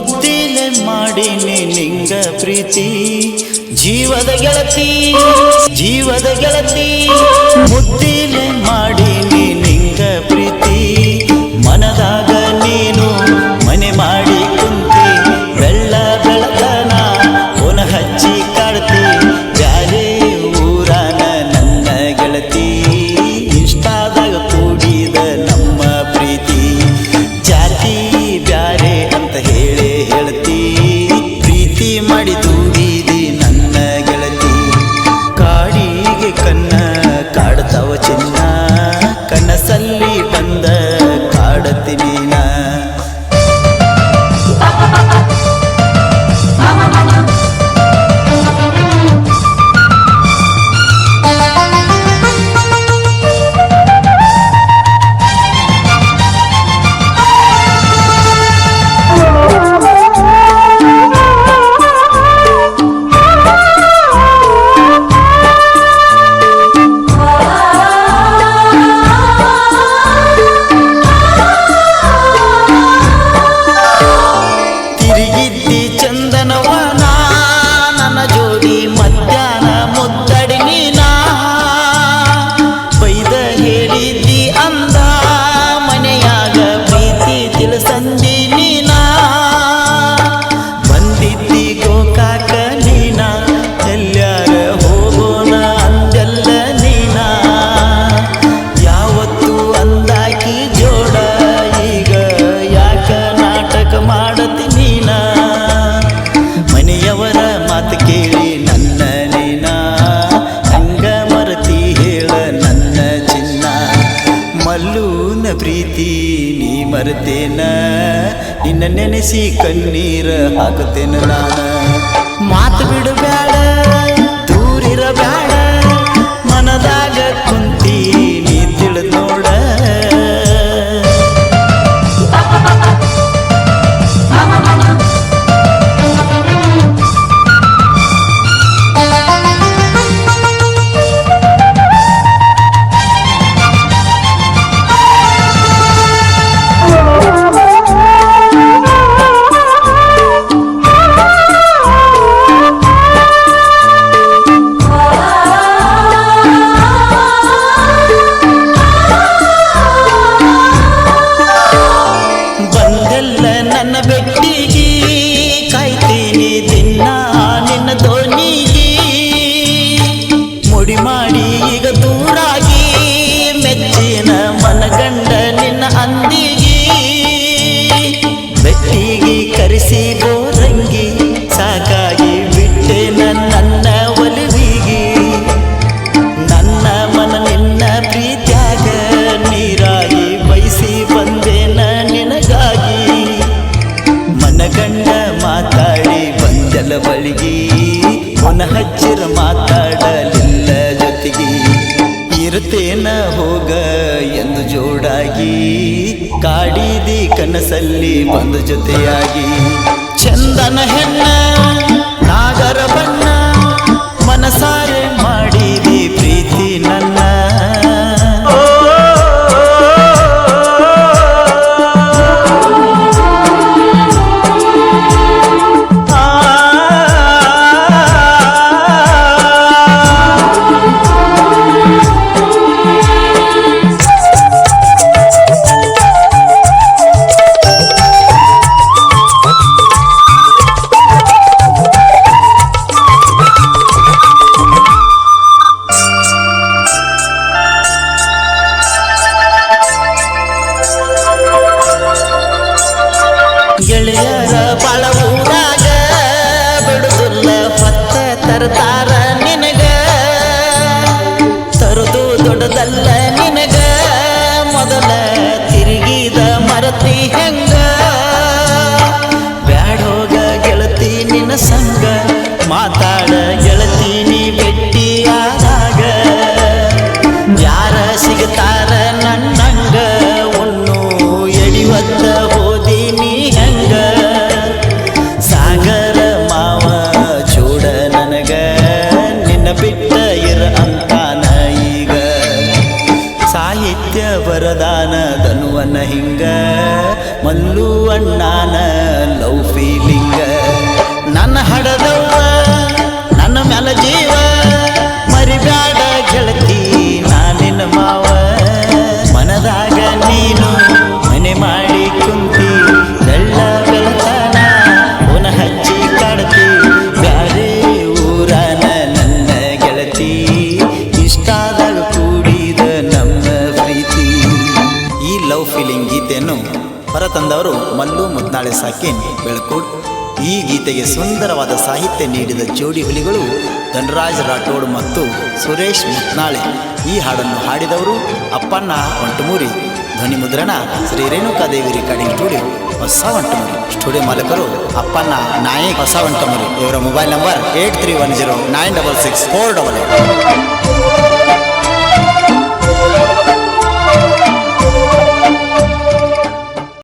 ಮುದ್ದಿಲೆ ಮಾಡಿ ನಿಂಗ ಪ್ರೀತಿ. ಜೀವದ ಗೆಳತಿ ಜೀವದ ಗೆಳತಿ ಮುದ್ದಿಲೆ ಮಾಡಿ ಅಲ್ಲೂನ ಪ್ರೀತಿ ನೀ ಮರ್ತೇನ? ನಿನ್ನ ನೆನೆಸಿ ಕಣ್ಣೀರ ಹಾಕುತ್ತೇನ ನಾನು. ಮಾತು ಬಿಡಬೇಡ ದೂರಿರಬೇಡ കണ്ട ಹಾಡಿದಿ ಕನಸಲ್ಲಿ ಒಂದು ಜೊತೆಯಾಗಿ. ಚಂದನ ಹೆಣ್ಣ ಗೆಳೆಯರ ಪಳವೂರಾಗ ಬಿಡುದುಲ್ಲ ಹೊತ್ತ ತರತಾರ ನಿನಗ. ತರುದು ದೊಡ್ಡದಲ್ಲೇ ಮಲ್ಲು ಅಣ್ಣಾನ ಹೊರತಂದವರು ಮಲ್ಲು ಮುದ್ನಾಳೆ ಸಾಕೇನ್ ಬೆಳಕೂಡ್ ಈ ಗೀತೆಗೆ ಸುಂದರವಾದ ಸಾಹಿತ್ಯ ನೀಡಿದ ಜೋಡಿ ಹುಲಿಗಳು ಧನರಾಜ್ ರಾಠೋಡ್ ಮತ್ತು ಸುರೇಶ್ ಮುತ್ನಾಳೆ. ಈ ಹಾಡನ್ನು ಹಾಡಿದವರು ಅಪ್ಪಣ್ಣ ಒಂಟಮೂರಿ ಧ್ವನಿ ಮುದ್ರಣ, ಶ್ರೀ ರೇಣುಕಾದೇವಿ ರೆಕಾರ್ಡಿಂಗ್ ಸ್ಟುಡಿಯೋ ಹೊಸ ಒಂಟಮೂರಿ ಸ್ಟುಡಿಯೋ ಮಾಲಕರು ಅಪ್ಪಣ್ಣ ನಾಯಕ್ ಹೊಸ ಒಂಟಮೂರಿ ಇವರ mobile number eight three one zero nine double six four double eight.